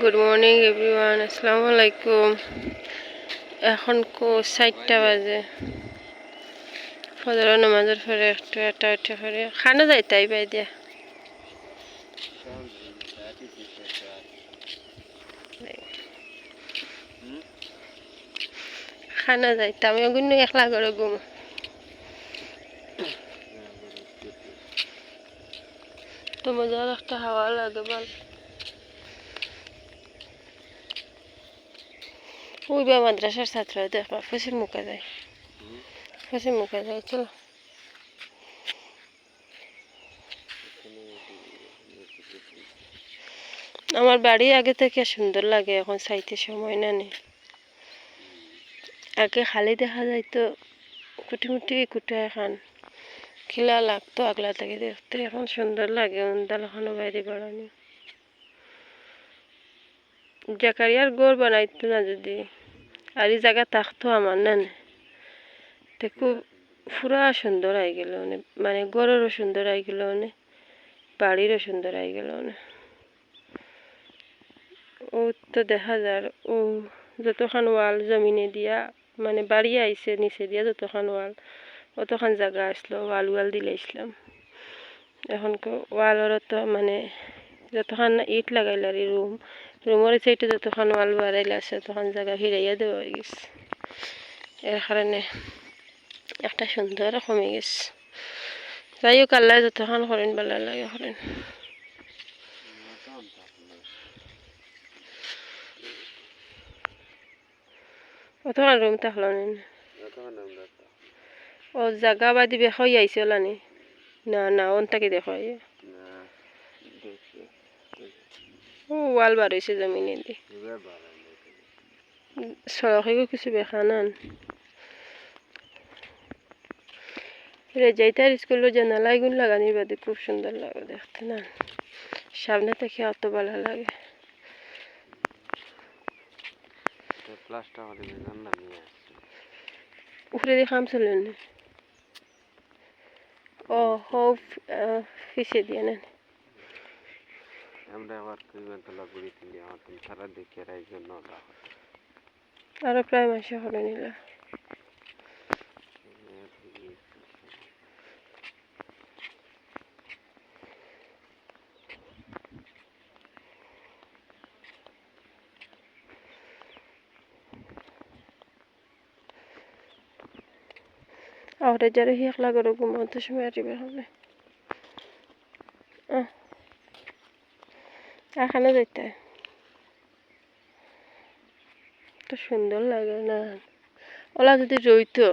Good morning everyone আসসালামু আলাইকুম এখন কো চারটা বাজে। ফজর নামাজের পরে একটু একটা একটা করে খানা যাই তাই বাই দিয়া। খানা যাইতে আমি ওগুলো একলা করে ঘুম। তো মজার একটা হাওয়া লাগে ভালো ওই বা মাদ্রাসার ছাত্র দেখবা ফসির মুখে যায় ফসির মুখে যায় চলো আমার বাড়ি আগে থেকে সুন্দর লাগে এখন চাইতে সময় না নেই আগে খালি দেখা যাইতো কুটিমুটি কুটায় খান খিলা লাগতো আগলা থেকে দেখতে এখন সুন্দর লাগে দালখানো বাইরে বাড়ানি জাকারিয়ার গড় বানাইতো না যদি আর এই জায়গা থাকতো আমার, না। তে খুব পুরা সুন্দর আই গেল মানে গড়েরও সুন্দর আই গেল বাড়িরও সুন্দর আই গেল ও তো দেখা যার ও যতখান ওয়াল জমিনে দিয়া মানে বাড়ি আইছে, নিচে দিয়া যতখান ওয়াল, অতখান জায়গা আসলো, ওয়াল ওয়াল দিলে ইসলাম এখন ওয়ালের তো মানে যতখান ইট লাগাইল আর রুম রুমের সাইডে যতক্ষণ ওয়াল বাড়াইলে আছে তখন জায়গা ফিরাইয়া দেওয়া গেছে এর কারণে একটা সুন্দর কমে গেছে যাই হোক আল্লাহ যতক্ষণ করেন ভালো লাগে করেন অতক্ষণ রুম থাকল না ও জাগা বাদি বেখাই আইছে ওলানি না না অন তাকে দেখো ও ওয়াল হয়েছে জমিনে দি সড়কেও কিছু দেখা নান রেজাইতার স্কুলের জানালা এগুন লাগানির বাদে খুব সুন্দর লাগে দেখতে না। সামনে থেকে অত ভালো লাগে। উপরে দিয়ে খাম চলেন। ও হোপ ফিসে দিয়ে নেন আমরা আবার কুইমেন্তলা ঘুরি তুলি আমার তুমি সারা দেখে একজন নলা আরও প্রায় মাসে হলো নিল। ahora ya les dije la como antes me arriba এখানে যেতে তো সুন্দর লাগে না। ওলা যদি রইতো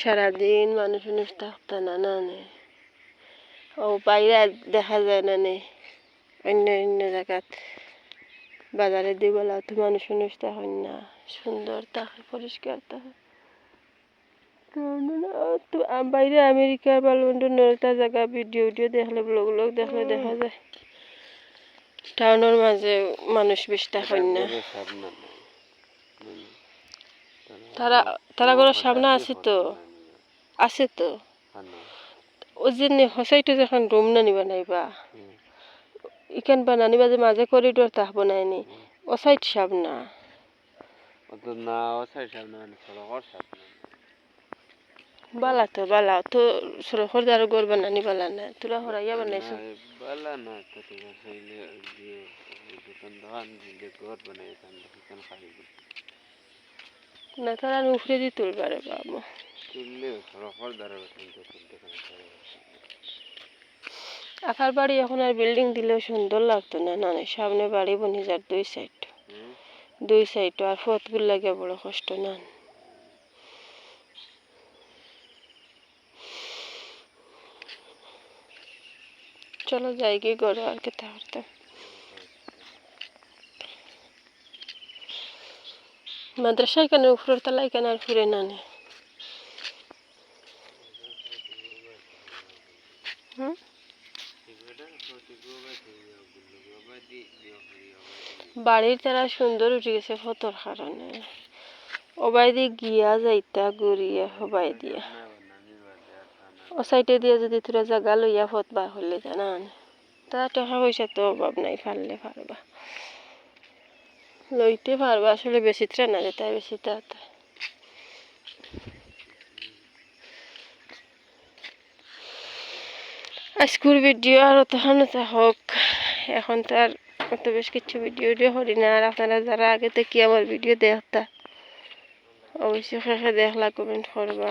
সারাদিন মানুষ মানুষ থাকতো না না ও বাইরে দেখা যায় না নে। অন্য অন্য জায়গাত। বাজারে দিবেলা তো মানুষ মানুষ তখন না। সুন্দর থাকে পরিষ্কার থাকে বাইরে আমেরিকা বা লন্ডনের একটা জায়গা ভিডিও ভিডিও দেখলে ব্লগ ব্লগ দেখলে দেখা যায়। টাউনের মাঝে মানুষ বেশি থাকেন না। তারা তারা ঘরের সামনে আছে তো। আছে তো। ও যে হসাইটো যখন রুম না নিবা নাইবা ইখান বানানিবা যে মাঝে করিডোর তাহ বনায়নি ও সাইড সামনা। না ও সাইড সামনা মানে সড়কর সামনা। বালা তো বালা। তো সড়কর দ্বারা ঘর বানানি বালা না। তোরা হরাইয়া বানাইছো। বালা না তো ঠিক আছে দিয়ে দোকান দোকান ঘর বানাই দোকান খাই না তারা উফরে দিয়ে তুলবারে বাবু। তুললে তুলতে তুলতে আকার বাড়ি এখন আর বিল্ডিং দিলেও সুন্দর লাগতো না না সামনে বাড়ি বনি যার দুই সাইড দুই সাইড আর ফতগুলো লাগে বড় কষ্ট না। চলো যাই গিয়ে গড়ে আর কে থাকতে মাদ্রাসায় কেন উপরের তলায় কেন আর ফিরে না নে? বাড়ির তারা সুন্দর উঠে গেছে ফটোর কারণে ওবাই দিয়ে গিয়া যাইতা, ঘুরিয়া, হবাই দিয়া। ও দিয়ে যদি তোরা জায়গা লইয়া ফত বা হলে জানান তা টাকা পয়সা তো অভাব নাই, পারলে পারবা। লইতে পারব, আসলে বেশি ট্রেন যেতে বেশি তাতে আজকের ভিডিও আর তখন হোক। এখন তো আর অত বেশ কিছু ভিডিও করি না। আর আপনারা যারা আগে থেকে আমার ভিডিও দেখতা, অবশ্যই শেষে দেখলা, কমেন্ট করবা।